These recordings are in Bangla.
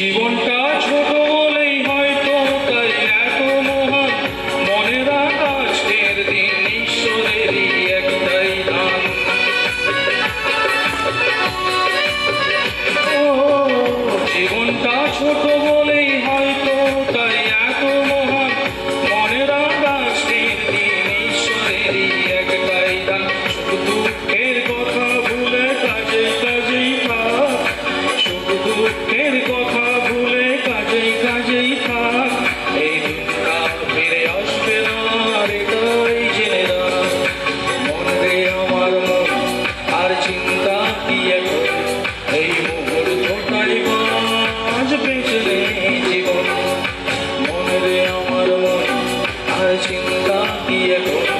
জীবনটা ছোট বলেই হয়তো তাই এত মহান। মনে রাখা আজকের দিন ঈশ্বরেরই একটাই দান। জীবনটা ছোট বলেই হয়তো তাই এত মহান। মনে রাখা আজকের দিন ঈশ্বরেরই একটাই দান। শুধু দুঃখের কথা ভুলে কাজে কাজেই থাক। শুধু দুঃখের কথা চিন্তা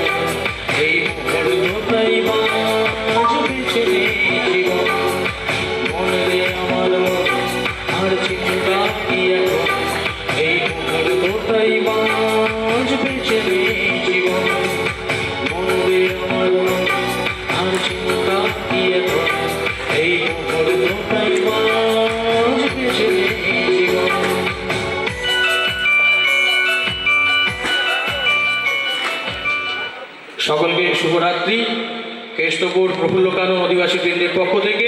সকলকে শুভরাত্রি। কেষ্টপুর প্রফুল্লকানু অধিবাসী কেন্দ্রের পক্ষ থেকে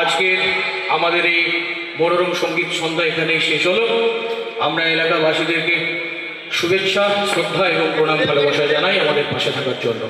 আজকের আমাদের এই মনোরম সংগীত সন্ধ্যা এখানেই শেষ হলো। আমরা এলাকাবাসীদেরকে শুভেচ্ছা, শ্রদ্ধা এবং প্রণাম, ভালোবাসা জানাই আমাদের পাশে থাকার জন্য।